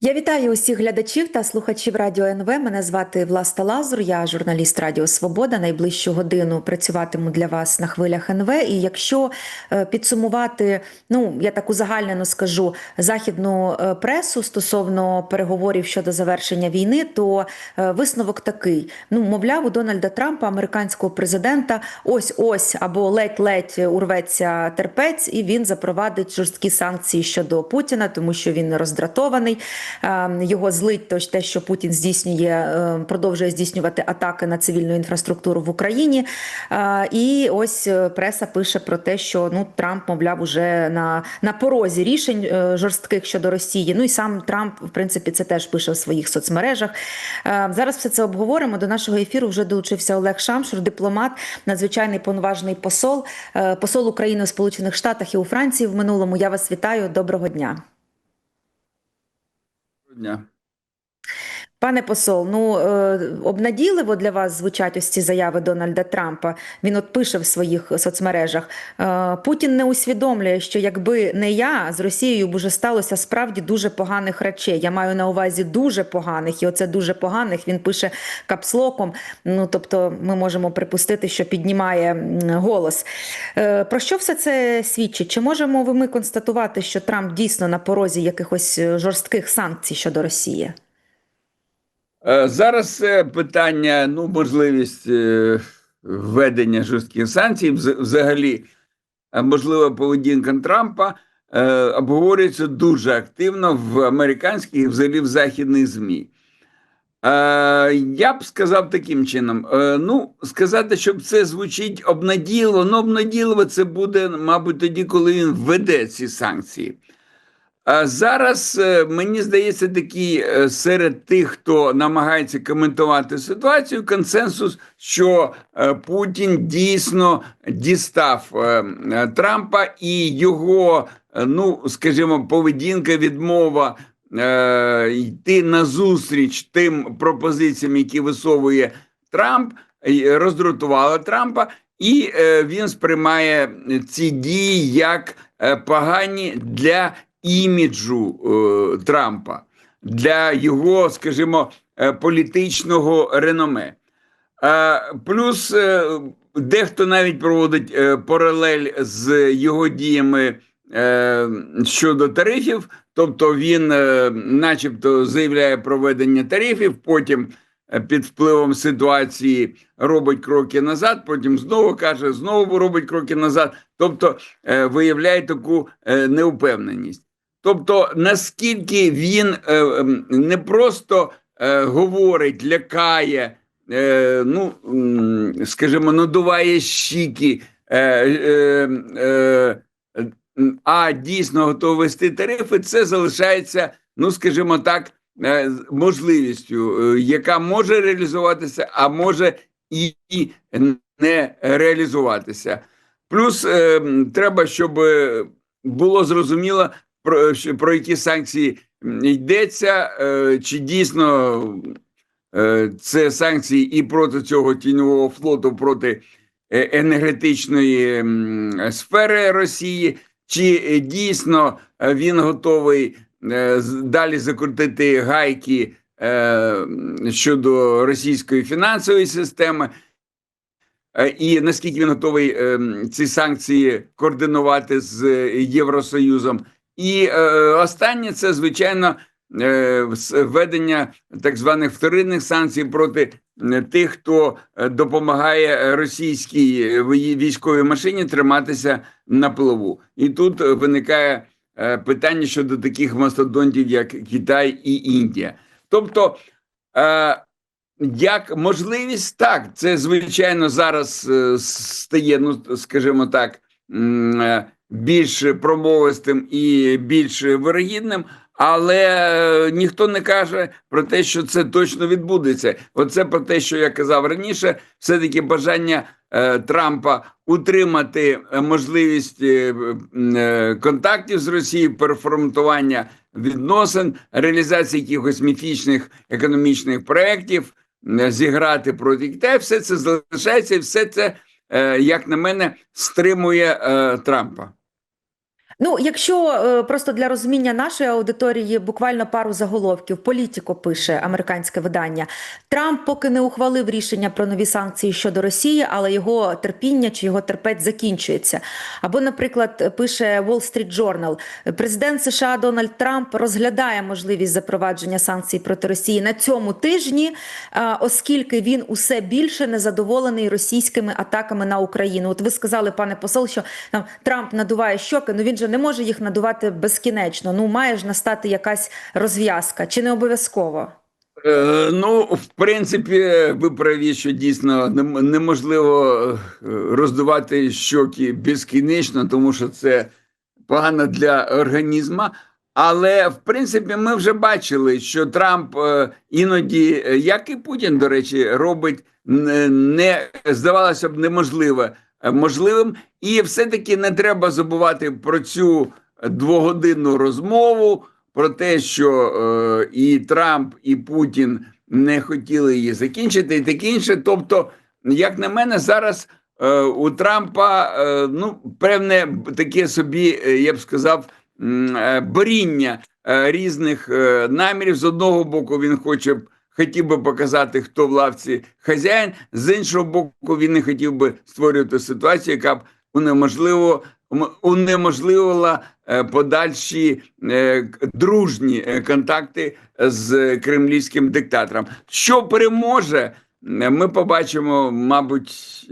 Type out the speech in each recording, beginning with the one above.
Я вітаю усіх глядачів та слухачів Радіо НВ. Мене звати Власта Лазур, я журналіст Радіо Свобода. Найближчу годину працюватиму для вас на хвилях НВ. І якщо е, підсумувати, ну я так узагальнено скажу західну е, пресу стосовно переговорів щодо завершення війни, то е, висновок такий: ну, мовляв, у Дональда Трампа, американського президента, ось ось або ледь-ледь урветься терпець, і він запровадить жорсткі санкції щодо Путіна, тому що він роздратований. Е, Його злить то те, що Путін здійснює, е, продовжує здійснювати атаки на цивільну інфраструктуру в Україні. Е, І ось преса пише про те, що ну Трамп, мовляв, уже на, на порозі рішень жорстких щодо Росії. Ну і сам Трамп, в принципі, це теж пише в своїх соцмережах. Зараз все це обговоримо. До нашого ефіру вже долучився Олег Шамшур, дипломат, надзвичайний повноважний посол, посол України у Сполучених Штатах і у Франції в минулому. Я вас вітаю. Доброго дня. Дня. Пане посол, ну е, обнадійливо для вас звучать ось ці заяви Дональда Трампа. Він от пише в своїх соцмережах. Е, Путін не усвідомлює, що якби не я з Росією б уже сталося справді дуже поганих речей. Я маю на увазі дуже поганих, і оце дуже поганих. Він пише капслоком. Ну тобто, ми можемо припустити, що піднімає голос. Е, Про що все це свідчить? Чи можемо ви ми констатувати, що Трамп дійсно на порозі якихось жорстких санкцій щодо Росії? Е, Зараз питання, ну, можливість е, введення жорстких санкцій, взагалі, е, можлива поведінка Трампа обговорюється дуже активно в американських і взагалі в західних ЗМІ. Я б сказав таким чином: ну, сказати, щоб це звучить обнадійливо, ну, обнадійливо це буде, мабуть, тоді, коли він введе ці санкції. А зараз е, мені здається, такий е, серед тих, хто намагається коментувати ситуацію, консенсус, що е, Путін дійсно дістав Трампа і його, ну скажімо, поведінка, відмова йти назустріч тим пропозиціям, які висовує Трамп, роздратувала Трампа, і він сприймає ці дії як погані для іміджу е, Трампа, для його, скажімо, е, політичного реноме. Е, плюс е, дехто навіть проводить е, паралель з його діями е, щодо тарифів, тобто він, е, начебто, заявляє про введення тарифів, потім е, під впливом ситуації робить кроки назад, потім знову каже, знову робить кроки назад, тобто е, виявляє таку неупевненість. Тобто, наскільки він е, ем, не просто е, говорить, лякає, е, ну, скажімо, надуває щіки, а дійсно готовий вести тарифи, це залишається, ну, скажімо так, можливістю, яка може реалізуватися, а може і не реалізуватися. Плюс е, треба, щоб було зрозуміло, про, про які санкції йдеться, е, чи дійсно е, це санкції і проти цього тіньового флоту, проти е, енергетичної сфери Росії, чи е, дійсно е, він готовий е, далі закрутити гайки е, щодо російської фінансової системи. Е, І наскільки він готовий ем, ці санкції координувати з е, Євросоюзом, і е, останнє це звичайно е, введення так званих вторинних санкцій проти тих, хто е, допомагає російській е, військовій машині триматися на плаву. І тут е, виникає е, питання щодо таких мастодонтів, як Китай і Індія. Тобто, е, як можливість, так, це звичайно зараз стає, ну скажімо так, більш промовистим і більш вирогідним, але е, ніхто не каже про те, що це точно відбудеться. Оце про те, що я казав раніше, все таки бажання е, Трампа утримати е, можливість е, е, контактів з Росією, переформатування відносин, реалізації якихось міфічних економічних проєктів, е, зіграти проти Китаю, все це залишається, і все це як на мене, стримує е, Трампа. Ну, якщо е, просто для розуміння нашої аудиторії буквально пару заголовків, політико пише американське видання. Трамп поки не ухвалив рішення про нові санкції щодо Росії, але його терпіння чи його терпець закінчується. Або, наприклад, пише Wall Street Journal, президент США Дональд Трамп розглядає можливість запровадження санкцій проти Росії на цьому тижні, е, оскільки він усе більше незадоволений російськими атаками на Україну. От ви сказали, пане посол, що там Трамп надуває щоки. Ну він же не може їх надувати безкінечно. Ну має ж настати якась розв'язка, чи не обов'язково? Е, ну, в принципі, ви праві, що дійсно неможливо е, роздувати щоки безкінечно, тому що це погано для організму. Але в принципі, ми вже бачили, що Трамп е, іноді, е, як і Путін, до речі, робить не, здавалося б неможливе можливим, і все-таки не треба забувати про цю двогодинну розмову, про те, що е, і Трамп, і Путін не хотіли її закінчити, і таке інше. Тобто, як на мене, зараз е, у Трампа е, ну, певне таке собі, е, я б сказав, е, боріння е, різних е, намірів. З одного боку, він хоче. Хотів би показати, хто в лавці хазяїн. З іншого боку, він не хотів би створювати ситуацію, яка б унеможливо унеможливила е, подальші е, дружні е, контакти з кремлівським диктатором. Що переможе, ми побачимо, мабуть,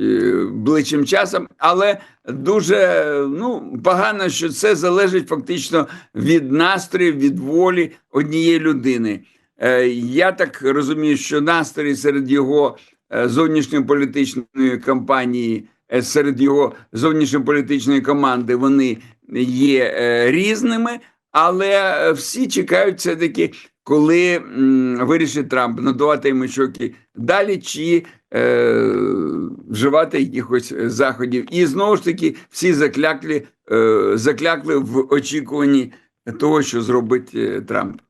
ближчим часом, але дуже ну, погано, що це залежить фактично від настроїв, від волі однієї людини. Е, Я так розумію, що настрої серед його е, зовнішньополітичної кампанії, е, серед його зовнішньополітичної команди, вони є різними, але всі чекають все-таки, коли м, вирішить Трамп надавати йому щоки далі чи е, вживати якихось заходів. І знову ж таки всі закляклі, е, заклякли в очікуванні того, що зробить Трамп.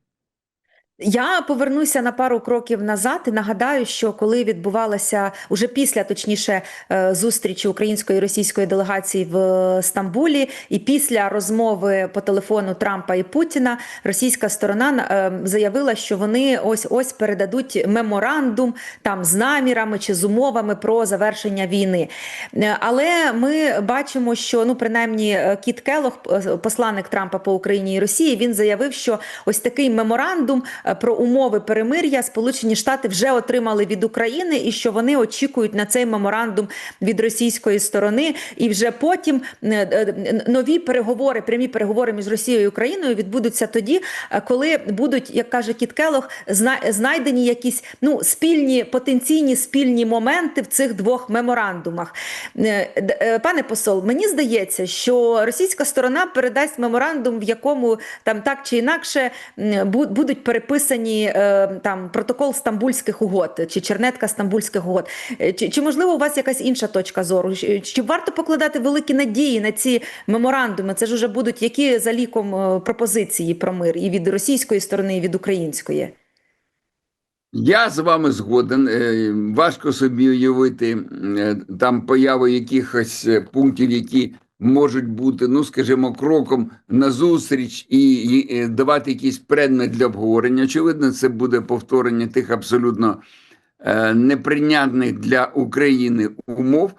Я повернуся на пару кроків назад і нагадаю, що коли відбувалася уже після, точніше, е, зустрічі української і російської делегації в Стамбулі, і після розмови по телефону Трампа і Путіна, російська сторона е, заявила, що вони ось ось передадуть меморандум там з намірами чи з умовами про завершення війни. Е, Але ми бачимо, що ну принаймні Кіт Келох, посланник Трампа по Україні і Росії, він заявив, що ось такий меморандум про умови перемир'я Сполучені Штати вже отримали від України, і що вони очікують на цей меморандум від російської сторони, і вже потім е, е, нові переговори, прямі переговори між Росією і Україною відбудуться тоді, е, коли будуть, як каже Кіт Келох, зна- знайдені якісь ну спільні потенційні спільні моменти в цих двох меморандумах. Пане посол, мені здається, що російська сторона передасть меморандум, в якому там так чи інакше будуть переписані е, там протокол стамбульських угод чи чернетка стамбульських угод. Е, Чи, чи можливо у вас якась інша точка зору? Чи, варто покладати великі надії на ці меморандуми? Це ж уже будуть які за ліком е, пропозиції про мир і від російської сторони, і від української? Я з вами згоден. Важко собі уявити там появу якихось пунктів, які можуть бути, ну скажімо, кроком назустріч і, і давати якийсь предмет для обговорення. Очевидно, це буде повторення тих абсолютно е, неприйнятних для України умов.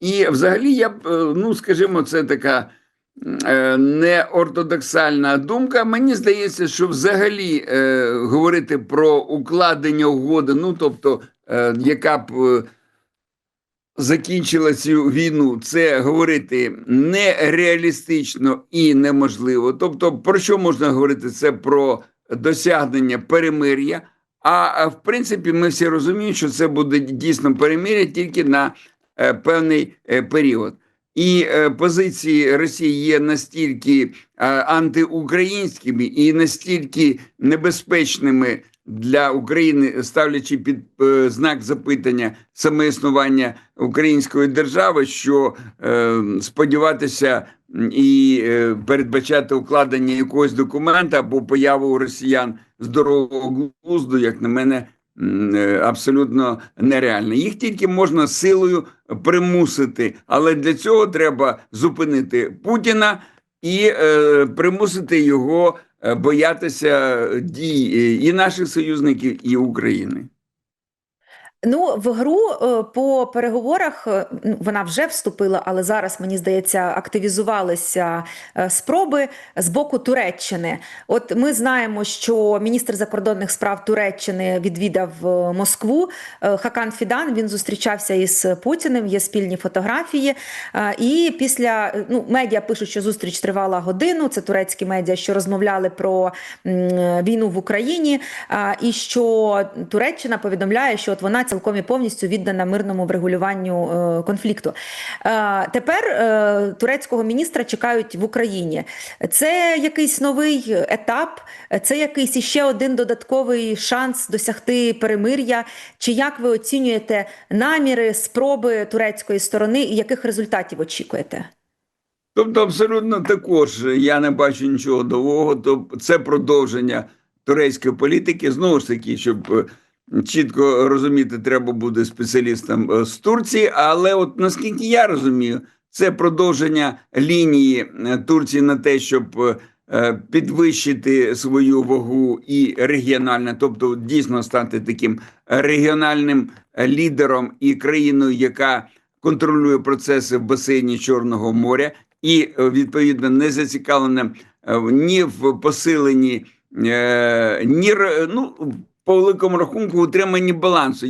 І взагалі, я б, е, ну скажімо, це така е, неортодоксальна думка. Мені здається, що взагалі е, говорити про укладення угоди, ну тобто, е, яка б е, закінчила цю війну, це говорити нереалістично і неможливо. Тобто, про що можна говорити? Це про досягнення перемир'я. А в принципі, ми всі розуміємо, що це буде дійсно перемир'я тільки на е, певний е, період. І е, позиції Росії є настільки антиукраїнськими і настільки небезпечними для України, ставлячи під е, знак запитання саме існування української держави, що е, сподіватися і е, передбачати укладення якогось документа або появу у росіян здорового глузду, як на мене, е, абсолютно нереальне. Їх тільки можна силою примусити, але для цього треба зупинити Путіна і е, примусити його боятися дій е, і наших союзників, і України. Ну, в гру е, по переговорах е, ну, вона вже вступила, але зараз, мені здається, активізувалися е, спроби з боку Туреччини. От ми знаємо, що міністр закордонних справ Туреччини відвідав Москву. Хакан Фідан він зустрічався із Путіним, є спільні фотографії. І після ну, медіа пишуть, що зустріч тривала годину. Це турецькі медіа, що розмовляли про війну в Україні, і що Туреччина повідомляє, що от вона цілком і повністю віддана мирному врегулюванню е, конфлікту. Е, Тепер е, турецького міністра чекають в Україні. Це якийсь новий етап, це якийсь іще один додатковий шанс досягти перемир'я. Чи як ви оцінюєте наміри, спроби турецької сторони і яких результатів очікуєте? Тобто, абсолютно також я не бачу нічого нового. То це продовження турецької політики. Знову ж таки, щоб чітко розуміти, треба буде спеціалістам е, з Турції. Але, от наскільки я розумію, це продовження лінії е, Турції на те, щоб е, підвищити свою вагу і регіонально, тобто дійсно стати таким регіональним лідером і країною, яка контролює процеси в басейні Чорного моря, і відповідно не зацікавлена ні в посиленні, ні ну, по великому рахунку утриманні балансу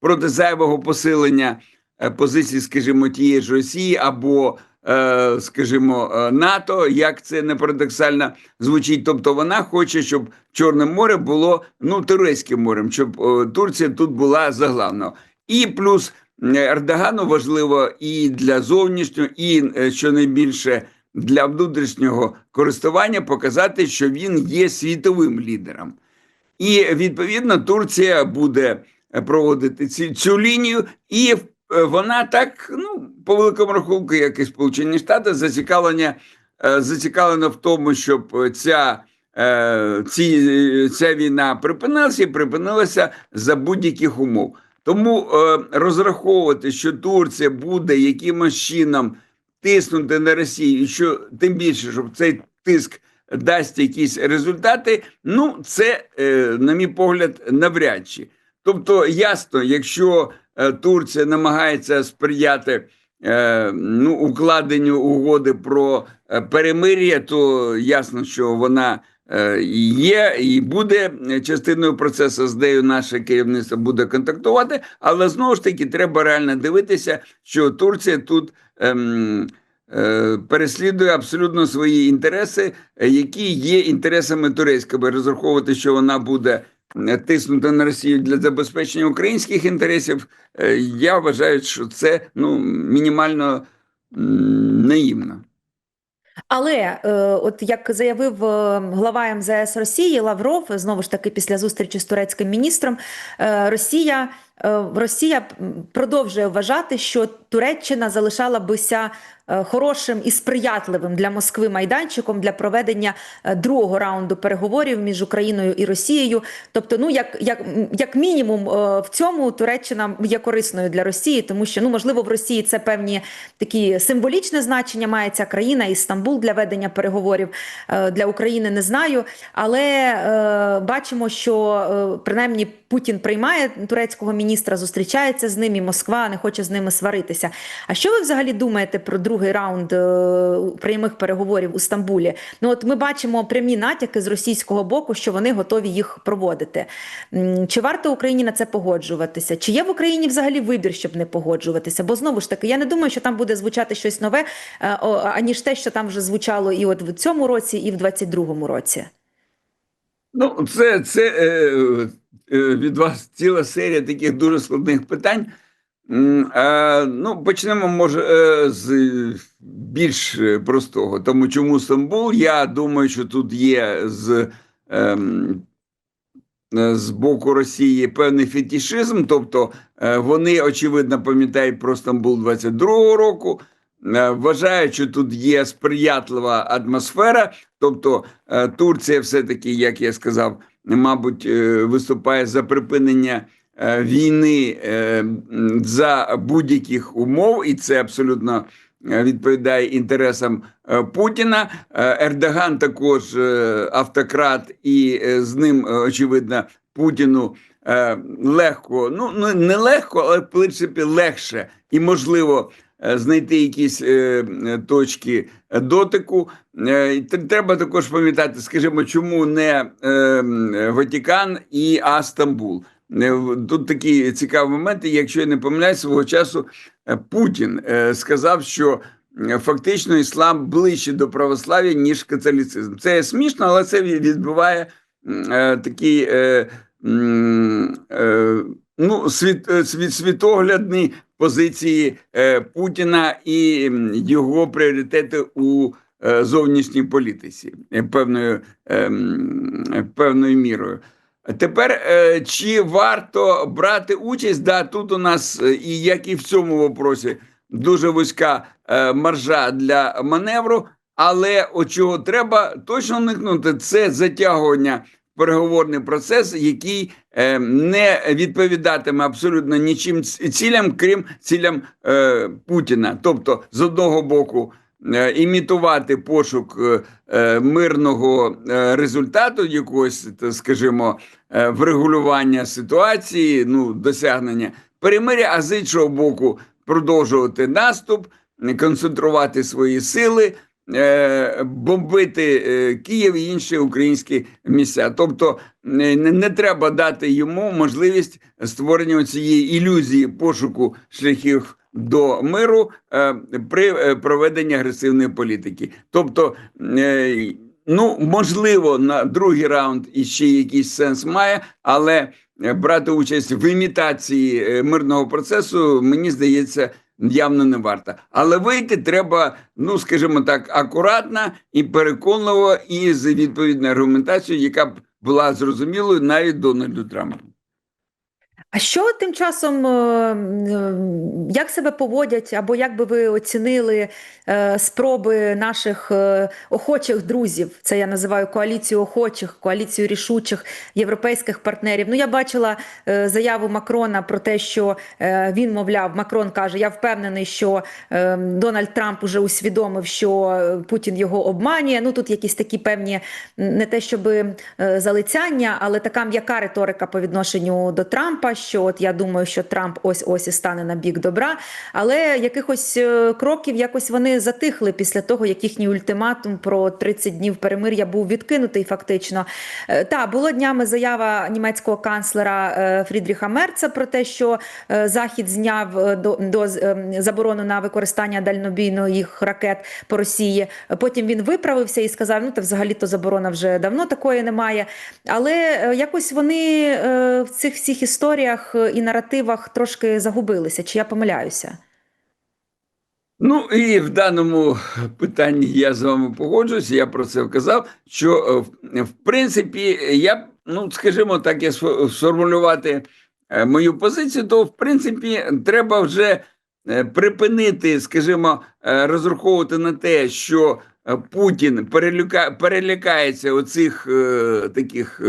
проти зайвого посилення е, позицій, скажімо, тієї ж Росії або, е, скажімо, е, НАТО, як це не парадоксально звучить. Тобто вона хоче, щоб Чорне море було ну турецьким морем, щоб Турція тут була заглавно. І плюс Ердогану важливо і для зовнішнього, і що найбільше для внутрішнього користування показати, що він є світовим лідером. І відповідно Турція буде е, проводити ці, цю лінію, і е, вона так, ну, по великому рахунку, як і Сполучені Штати, зацікавлення, е, зацікавлена в тому, щоб ця, ці, ця війна припинилася і припинилася за будь-яких умов. Тому розраховувати, що Турція буде якимось чином тиснути на Росію, що тим більше, щоб цей тиск дасть якісь результати, ну це, е, на мій погляд, навряд чи. Тобто, ясно, якщо е, Турція намагається сприяти е, ну, укладенню угоди про перемир'я, то ясно, що вона є і буде частиною процесу. З нею наше керівництво буде контактувати, але знову ж таки треба реально дивитися, що Турція тут. Ем, Переслідує абсолютно свої інтереси, е, які є інтересами турецькими. Розраховувати, що вона буде е, тиснути на Росію для забезпечення українських інтересів. е, Я вважаю, що це ну мінімально наївно. Але е, от як заявив е, глава МЗС Росії Лавров, знову ж таки після зустрічі з турецьким міністром, е, Росія, е, Росія продовжує вважати, що Туреччина залишала бися е, хорошим і сприятливим для Москви майданчиком для проведення е, другого раунду переговорів між Україною і Росією. Тобто, ну як, як, як мінімум, е, в цьому Туреччина є корисною для Росії, тому що ну можливо в Росії це певні такі символічне значення має ця країна і Стамбул для ведення переговорів Е, для України. Не знаю, але е, бачимо, що е, принаймні Путін приймає турецького міністра, зустрічається з ним, і Москва не хоче з ними сваритися. А що ви взагалі думаєте про другий раунд е, прямих переговорів у Стамбулі? Ну от ми бачимо прямі натяки з російського боку, що вони готові їх проводити. Чи варто Україні на це погоджуватися? Чи є в Україні взагалі вибір, щоб не погоджуватися? Бо знову ж таки, я не думаю, що там буде звучати щось нове, е, аніж те, що там вже звучало і от в цьому році, і в 22-му році. Ну, це, це е, від вас ціла серія таких дуже складних питань. Е, ну, почнемо, може, е, з більш е, простого. Тому чому Стамбул? Я думаю, що тут є з, ем, з боку Росії певний фетішизм, тобто вони, очевидно, пам'ятають про Стамбул 22-го року. Вважають, що тут є сприятлива атмосфера, тобто Турція, все-таки, як я сказав, мабуть, виступає за припинення війни е, за будь-яких умов, і це абсолютно е, відповідає інтересам е, Путіна. Е, Ердоган також е, автократ, і е, з ним, е, очевидно, Путіну е, легко, ну ну, не легко, але в принципі легше і можливо е, знайти якісь е, е, точки дотику. Е, Треба також пам'ятати, скажімо, чому не е, Ватикан і а Стамбул. Е, в- Тут такі цікаві моменти. Якщо я не помиляюсь, свого часу е, Путін е, сказав, що е, фактично іслам ближче до православ'я, ніж католицизм. Це смішно, але це від- відбиває м, е, такий ну, світ, світ, світоглядні позиції Путіна і його пріоритети у зовнішній політиці певною, певною мірою. Тепер е, чи варто брати участь? Да, тут у нас, е, і як і в цьому вопросі, дуже вузька е, маржа для маневру, але от чого треба точно уникнути, це затягування переговорний процес, який не відповідатиме абсолютно нічим цілям, крім цілям Путіна. Тобто, з одного боку, імітувати пошук е, е, мирного е, результату, якогось, скажімо, е, врегулювання ситуації, ну, досягнення перемиря, а з іншого боку, продовжувати наступ, концентрувати свої сили, е, бомбити е, Київ і інші українські місця. Тобто е, не треба дати йому можливість створення цієї ілюзії пошуку шляхів до миру е, при е, проведенні агресивної політики. Тобто, е, ну можливо, на другий раунд іще якийсь сенс має, але брати участь в імітації мирного процесу, мені здається, явно не варто. Але вийти треба, ну скажімо так, акуратно і переконливо, і з відповідною аргументацією, яка б була зрозумілою навіть Дональду Трампу. А що тим часом, е, як себе поводять, або як би ви оцінили е, спроби наших е, охочих друзів? Це я називаю коаліцію охочих, коаліцію рішучих європейських партнерів. Ну, я бачила заяву Макрона про те, що він, мовляв, Макрон каже: Я впевнений, що Дональд Трамп уже усвідомив, що Путін його обманює. Ну тут якісь такі певні не те, щоб залицяння, але така м'яка риторика по відношенню до Трампа. Що от я думаю, що Трамп ось ось і стане на бік добра. Але якихось е, кроків якось вони затихли після того, як їхній ультиматум про 30 днів перемир'я був відкинутий. Фактично, Е, та було днями заява німецького канцлера е, Фрідріха Мерца про те, що Захід зняв до, до е, заборону на використання дальнобійних ракет по Росії. Потім він виправився і сказав: ну та взагалі то заборона вже давно такої немає. Але якось вони в цих всіх історіях е, і наративах трошки загубилися. Чи я помиляюся? Ну і в даному питанні я з вами погоджуюся. Я про це вказав. Що е, в- принципі, я ну скажімо так, я сформулювати е, мою позицію, то в принципі треба вже е, припинити, скажімо, розраховувати на те, що Путін перелюка, перелякається оцих таких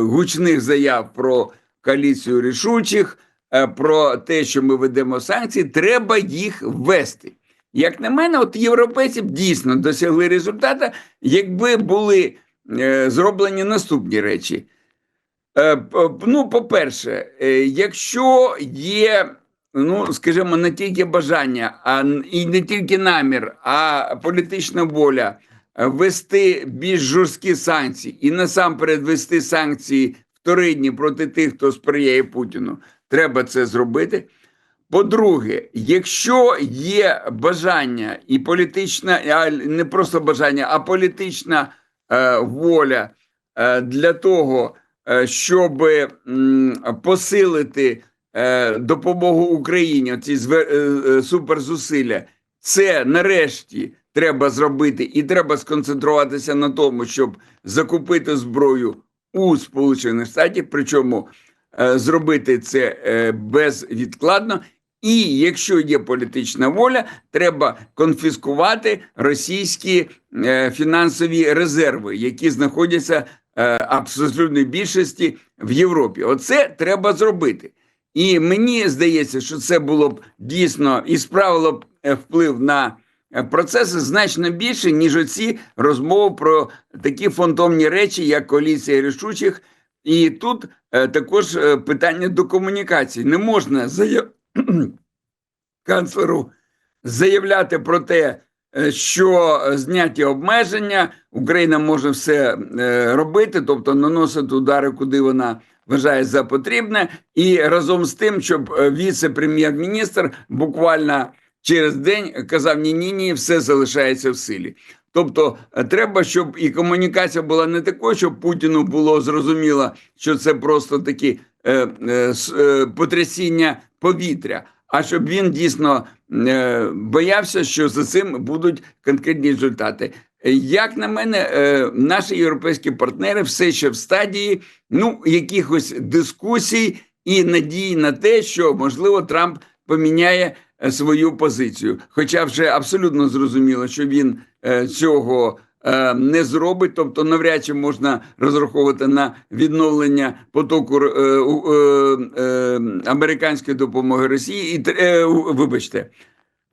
гучних заяв про коаліцію рішучих, е, про те, що ми ведемо санкції, треба їх ввести. Як на мене, от європейці б дійсно досягли результату, якби були е, зроблені наступні речі. Е, ну, по-перше, якщо є, ну, скажімо, не тільки бажання, а і не тільки намір, а політична воля ввести більш жорсткі санкції і насамперед ввести санкції вторинні проти тих, хто сприяє Путіну, треба це зробити. По-друге, якщо є бажання і політична, а не просто бажання, а політична е, воля е, для того, е, щоб м, посилити е, допомогу Україні, ці зве- е, е, суперзусилля, це нарешті треба зробити, і треба сконцентруватися на тому, щоб закупити зброю у Сполучених Штатів, причому е, зробити це е, безвідкладно. І якщо є політична воля, треба конфіскувати російські е, фінансові резерви, які знаходяться абсолютної більшості в Європі. Оце треба зробити. І мені здається, що це було б дійсно і справило б вплив на процеси значно більше, ніж оці розмови про такі фантомні речі, як коаліція рішучих. І тут е, також е, питання до комунікації. Не можна заяв... канцлеру заявляти про те, е, що зняті обмеження, Україна може все е, робити, тобто наносити удари, куди вона вважає за потрібне, і разом з тим, щоб е, віце-прем'єр-міністр буквально через день казав: ні, ні, ні, все залишається в силі. Тобто е, треба, щоб і комунікація була не такою, щоб Путіну було зрозуміло, що це просто такі е, е, е, потрясіння повітря, а щоб він дійсно е, боявся, що за цим будуть конкретні результати. Як на мене, е, наші європейські партнери все ще в стадії ну, якихось дискусій і надії на те, що можливо Трамп поміняє свою позицію. Хоча вже абсолютно зрозуміло, що він е, цього е, не зробить, тобто навряд чи можна розраховувати на відновлення потоку е, американської допомоги Росії і вибачте.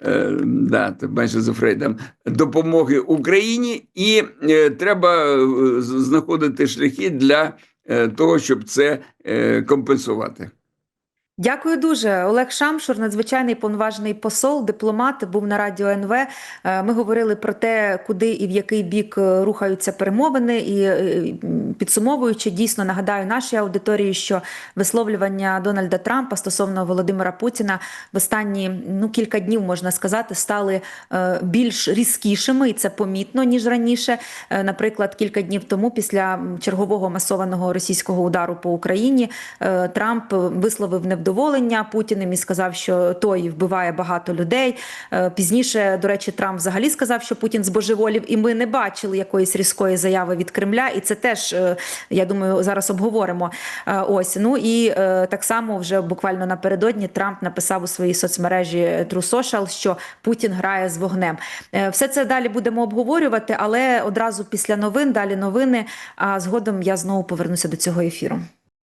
Е, да, майже за Фрейдом допомоги Україні, і е, треба знаходити шляхи для е, того, щоб це е, компенсувати. Дякую дуже. Олег Шамшур, надзвичайний повноважений посол, дипломат, був на радіо НВ. Е, Ми говорили про те, куди і в який бік е, рухаються перемовини, і е, підсумовуючи, дійсно нагадаю нашій аудиторії, що висловлювання Дональда Трампа стосовно Володимира Путіна в останні ну кілька днів можна сказати стали більш різкішими, і це помітно ніж раніше. Наприклад, кілька днів тому, після чергового масованого російського удару по Україні, Трамп висловив невдоволення Путіним і сказав, що той вбиває багато людей. Е, Пізніше, до речі, Трамп взагалі сказав, що Путін збожеволів, і ми не бачили якоїсь різкої заяви від Кремля. І це теж, е, я думаю, зараз обговоримо. Е, Ось ну і так само вже буквально напередодні Трамп написав у своїй соцмережі True Social, що Путін грає з вогнем. Все це далі будемо обговорювати, але одразу після новин, далі новини. А згодом я знову повернуся до цього ефіру.